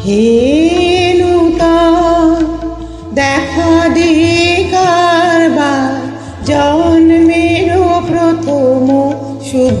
হেনুকা দেখা কারবার প্রথম শুভ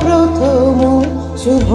প্রথম শুভ